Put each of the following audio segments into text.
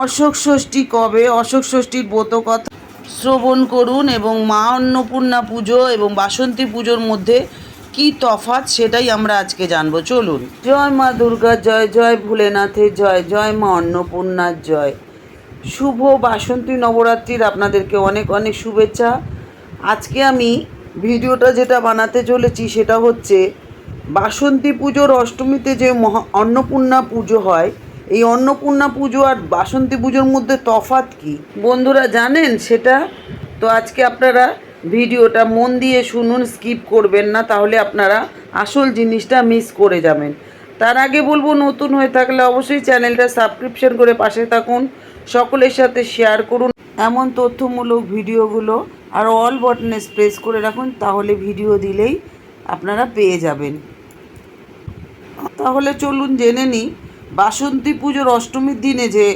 অশোক ষষ্ঠী কবে? অশোক ষষ্ঠীর ব্রত কথা শ্রবণ করুন এবং মা অন্নপূর্ণা পুজো এবং বাসন্তী পুজোর মধ্যে কি তফাৎ সেটাই আমরা আজকে জানব। চলুন। জয় মা দুর্গা, জয় জয় ভোলেনাথের জয় জয় মা অন্নপূর্ণার জয়। শুভ বাসন্তী নবরাত্রির আপনাদেরকে অনেক অনেক শুভেচ্ছা। আজকে আমি ভিডিওটা যেটা বানাতে চলেছি সেটা হচ্ছে বাসন্তী পুজোর অষ্টমীতে যে মহা অন্নপূর্ণা পুজো হয় এই অন্নপূর্ণা পুজো আর বাসন্তী পুজোর মধ্যে তফাৎ কি? বন্ধুরা জানেন সেটা? তো আজকে আপনারা ভিডিওটা মন দিয়ে শুনুন স্কিপ করবেন না, তাহলে আপনারা আসল জিনিসটা মিস করে যাবেন। তার আগে বলব, নতুন হয়ে থাকলে অবশ্যই চ্যানেলটা সাবস্ক্রিপশন করে পাশে থাকুন, সকলের সাথে শেয়ার করুন। এমন তথ্যমূলক ভিডিওগুলো আর অল বটনে প্রেস করে রাখুন, তাহলে ভিডিও দিলেই আপনারা পেয়ে যাবেন। তাহলে চলুন জেনে নিই বাসন্তী পুজোর অষ্টমীর দিনে যে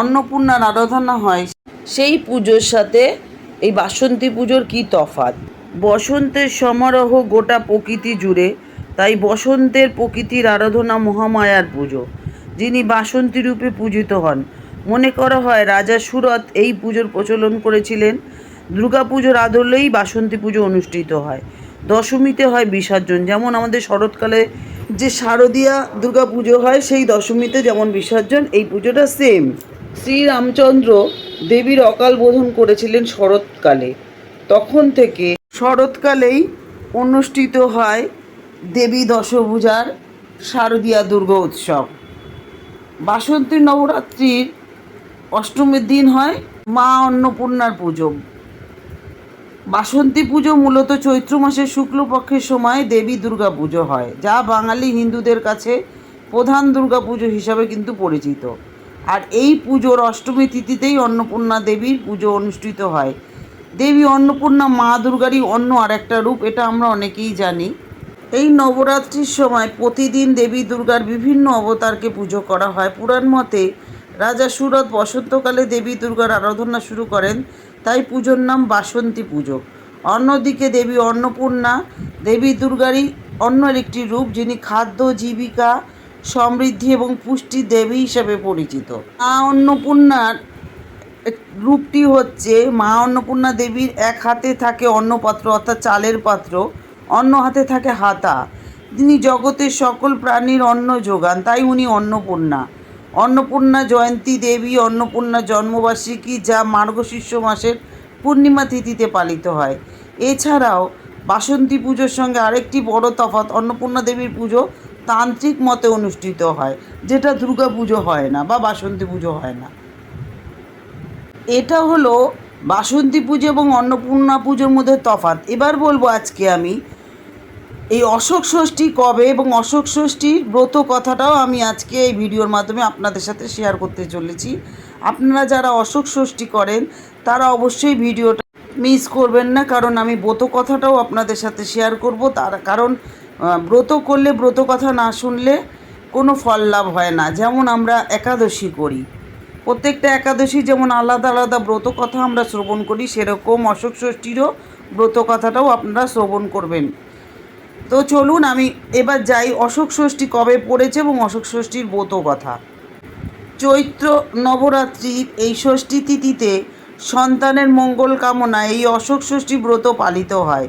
অন্নপূর্ণার আরাধনা হয়, সেই পুজোর সাথে এই বাসন্তী পুজোর কি তফাত বসন্তের সমারোহ গোটা প্রকৃতি জুড়ে, তাই বসন্তের প্রকৃতির আরাধনা মহামায়ার পুজো। যিনি বাসন্তী রূপে পূজিত হন, মনে করা হয় রাজা সুরত এই পুজোর প্রচলন করেছিলেন। দুর্গাপুজোর আদলেই বাসন্তী পুজো অনুষ্ঠিত হয়। দশমীতে হয় বিসর্জন, যেমন আমাদের শরৎকালে যে শারদীয়া দুর্গা পুজো হয়, সেই দশমীতে যেমন বিসর্জন, এই পুজোটা সেম শ্রীরামচন্দ্র দেবীর অকাল বোধন করেছিলেন শরৎকালে। তখন থেকে শরৎকালেই অনুষ্ঠিত হয় দেবী দশভূজার শারদীয়া দুর্গা উৎসব। বাসন্তী নবরাত্রির অষ্টমীর দিন হয় মা অন্নপূর্ণার পুজো। বাসন্তী পুজো মূলত চৈত্র মাসের শুক্লপক্ষের সময় দেবী দুর্গা পুজো হয়, যা বাঙালি হিন্দুদের কাছে প্রধান দুর্গা পুজো হিসাবে কিন্তু পরিচিত। আর এই পুজোর অষ্টমী তিথিতেই অন্নপূর্ণা দেবীর পুজো অনুষ্ঠিত হয়। দেবী অন্নপূর্ণা মা দুর্গারই অন্য আরেকটা রূপ, এটা আমরা অনেকেই জানি। এই নবরাত্রির সময় প্রতিদিন দেবী দুর্গার বিভিন্ন অবতারকে পুজো করা হয়। পুরাণ মতে রাজা সুরত বসন্তকালে দেবী দুর্গার আরাধনা শুরু করেন তাই পুজোর নাম বাসন্তী পুজো। অন্যদিকে দেবী অন্নপূর্ণা, দেবী দুর্গারই অন্য একটি রূপ যিনি খাদ্য, জীবিকা, সমৃদ্ধি এবং পুষ্টি দেবী হিসেবে পরিচিত। মা অন্নপূর্ণার রূপটি হচ্ছে মা অন্নপূর্ণা দেবীর এক হাতে থাকে অন্নপাত্র অর্থাৎ চালের পাত্র, অন্য হাতে থাকে হাতা। তিনি জগতের সকল প্রাণীর অন্ন যোগান, তাই উনি অন্নপূর্ণা। অন্নপূর্ণা জয়ন্তী দেবী, অন্নপূর্ণা জন্মবার্ষিকী যা মার্গশীর্ষ মাসের পূর্ণিমা তিথিতে পালিত হয়। এছাড়াও বাসন্তী পুজোর সঙ্গে আরেকটি বড় তফাৎ অন্নপূর্ণা দেবীর পুজো তান্ত্রিক মতে অনুষ্ঠিত হয়, যেটা দুর্গা পুজো হয় না বা বাসন্তী পুজো হয় না। এটা হলো বাসন্তী পুজো এবং অন্নপূর্ণা পুজোর মধ্যে তফাৎ। এবার বলব আজকে আমি এই অশোক ষষ্ঠী কবে এবং অশোক ষষ্ঠীর ব্রত কথাটাও আমি আজকে এই ভিডিওর মাধ্যমে আপনাদের সাথে শেয়ার করতে চলেছি। আপনারা যারা অশোক ষষ্ঠী করেন, তারা অবশ্যই ভিডিওটা মিস করবেন না, কারণ আমি ব্রত কথাটাও আপনাদের সাথে শেয়ার করব। তার কারণ ব্রত করলে, ব্রত কথা না শুনলে কোনো ফল লাভ হয় না। যেমন আমরা একাদশী করি। প্রত্যেকটা একাদশী যেমন আলাদা আলাদা ব্রত কথা আমরা শ্রবণ করি, সেরকম অশোক ষষ্ঠীরও ব্রত কথাটাও আপনারা শ্রবণ করবেন। তো চলুন আমি এবার যাই অশোক ষষ্ঠী কবে পড়েছে এবং অশোক ষষ্ঠীর ব্রত কথা। চৈত্র নবরাত্রির এই ষষ্ঠী তিথিতে সন্তানের মঙ্গল কামনায় এই অশোক ষষ্ঠী ব্রত পালিত হয়।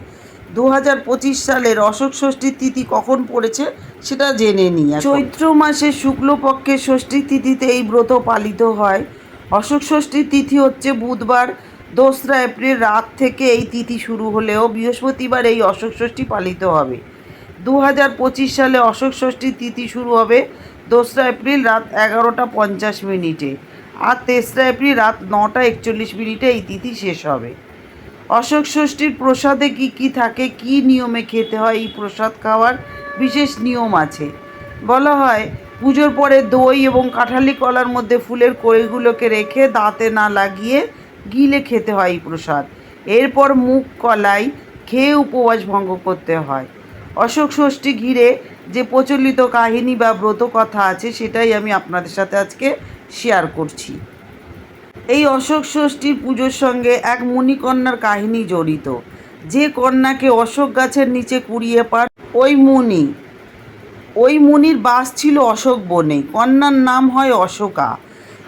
দু হাজার পঁচিশ সালের অশোক ষষ্ঠীর তিথি কখন পড়েছে সেটা জেনে নিই। চৈত্র মাসে শুক্লপক্ষের ষষ্ঠী তিথিতে এই ব্রত পালিত হয়। অশোক ষষ্ঠীর তিথি হচ্ছে বুধবার দোসরা এপ্রিল রাত থেকে এই তিথি শুরু হলেও বৃহস্পতিবার এই অশোক ষষ্ঠী পালিত হবে। দু হাজার পঁচিশ সালে অশোক ষষ্ঠীর তিথি শুরু হবে দোসরা এপ্রিল রাত এগারোটা পঞ্চাশ মিনিটে আর তেসরা এপ্রিল রাত নটা একচল্লিশ মিনিটে এই তিথি শেষ হবে। অশোক ষষ্ঠীর প্রসাদে কি কি থাকে, কি নিয়মে খেতে হয়, এই প্রসাদ খাওয়ার বিশেষ নিয়ম আছে। বলা হয়, পুজোর পরে দই এবং কাঁঠালি কলার মধ্যে ফুলের কড়িগুলোকে রেখে দাঁতে না লাগিয়ে গিলে খেতে হয় এই প্রসাদ। এরপর মুখ কলাই খেয়ে উপবাস ভঙ্গ করতে হয়। অশোক ষষ্ঠী ঘিরে যে প্রচলিত কাহিনী বা ব্রত কথা আছে, সেটাই আমি আপনাদের সাথে আজকে শেয়ার করছি। এই অশোক ষষ্ঠীর পুজোর সঙ্গে এক মুনিকন্যার কাহিনী জড়িত। যে কন্যাকে অশোক গাছের নিচে কুড়িয়ে পান, ওই মুনি। ওই মুনির বাস ছিল অশোক বনে। কন্যার নাম হয় অশোকা।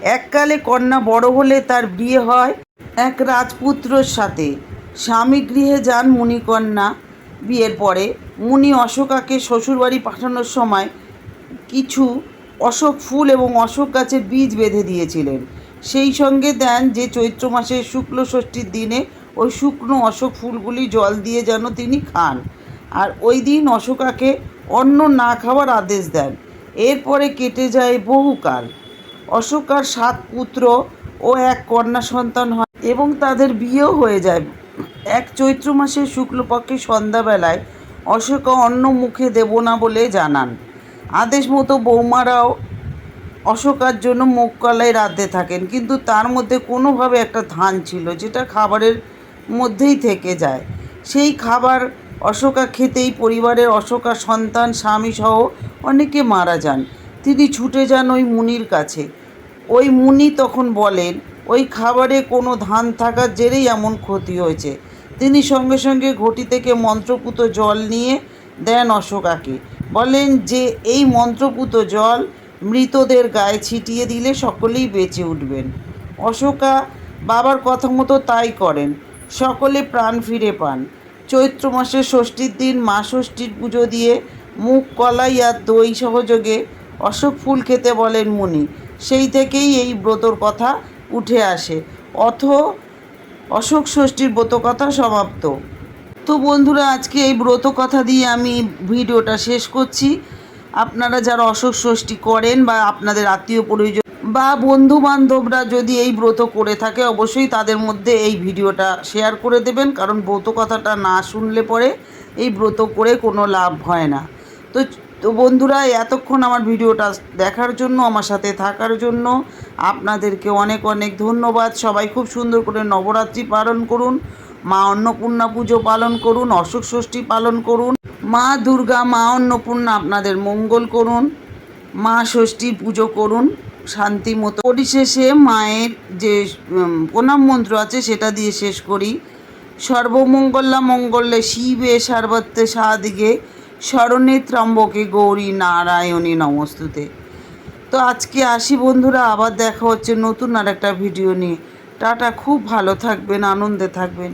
এককালে কন্যা বড় হলে তার বিয়ে হয় এক রাজপুত্রর সাথে। স্বামী গৃহে যান মুনিকন্যা। বিয়ের পরে মুনি অশোকাকে শ্বশুরবাড়ি পাঠানোর সময় কিছু অশোক ফুল এবং অশোক গাছের বীজ বেঁধে দিয়েছিলেন। সেই সঙ্গে দেন যে চৈত্র মাসের শুক্ল ষষ্ঠীর দিনে ওই শুকনো অশোক ফুলগুলি জল দিয়ে যেন তিনি খান। আর ওই দিন অশোকাকে অন্ন না খাওয়ার আদেশ দেন। এরপরে কেটে যায় বহুকাল। অশোকার সাত পুত্র ও এক কন্যা সন্তান হয় এবং তাদের বিয়েও হয়ে যায়। এক চৈত্র মাসের শুক্লপক্ষে সন্ধ্যাবেলায় অশোকা অন্য মুখে দেব না বলে জানান। আদেশ মতো বৌমারাও অশোকার জন্য মুখ কলাই রাঁধতে থাকেন, কিন্তু তার মধ্যে কোনোভাবে একটা ধান ছিল যেটা খাবারের মধ্যেই থেকে যায়। সেই খাবার অশোকা খেতেই পরিবারের অশোকা সন্তান, স্বামীসহ অনেকে মারা যান। তিনি ছুটে যান ওই মুনির কাছে। ওই মুনি তখন বলেন, ওই খাবারে কোনো ধান থাকার জেরেই এমন ক্ষতি হয়েছে। তিনি সঙ্গে সঙ্গে ঘটি থেকে মন্ত্রপুত জল নিয়ে দেন অশোকাকে। বলেন যে, এই মন্ত্রপুত জল মৃতদের গায়ে ছিটিয়ে দিলে সকলেই বেঁচে উঠবেন। অশোকা বাবার কথা মতো তাই করেন, সকলে প্রাণ ফিরে পান। চৈত্র মাসের ষষ্ঠীর দিন মা ষষ্ঠীর পুজো দিয়ে মুখ কলাই আর দই সহযোগে অশোক ফুল খেতে বলেন মুনি। সেই থেকেই এই ব্রতর কথা উঠে আসে। অথ অশোক ষষ্ঠীর ব্রত কথা সমাপ্ত। তো বন্ধুরা, আজকে এই ব্রত কথা দিয়ে আমি ভিডিওটা শেষ করছি। আপনারা যারা অশোক ষষ্ঠী করেন বা আপনাদের আত্মীয় পরিজন বা বন্ধু বান্ধবরা যদি এই ব্রত করে থাকে, অবশ্যই তাদের মধ্যে এই ভিডিওটা শেয়ার করে দেবেন। কারণ ব্রত কথাটা না শুনলে পরে এই ব্রত করে কোনো লাভ হয় না। তো তো বন্ধুরা, এতক্ষণ আমার ভিডিওটা দেখার জন্য, আমার সাথে থাকার জন্য আপনাদেরকে অনেক অনেক ধন্যবাদ। সবাই খুব সুন্দর করে নবরাত্রি পালন করুন, মা অন্নপূর্ণা পুজো পালন করুন, অশোক ষষ্ঠী পালন করুন, মা দুর্গা, মা অন্নপূর্ণা আপনাদের মঙ্গল করুন, মা ষষ্ঠী পুজো করুন, শান্তি মতো। পরিশেষে মায়ের যে প্রণাম মন্ত্র আছে, সেটা দিয়ে শেষ করি। সর্বমঙ্গলা মঙ্গলে শিবে, সার্বত্রে সাদিকে স্মরণে ত্রম্বকে গৌরী নারায়ণী নমস্তুতে। তো আজকে আসি বন্ধুরা, আবার দেখা হচ্ছে নতুন আর একটা ভিডিও নিয়ে। টাটা, খুব ভালো থাকবেন, আনন্দে থাকবেন।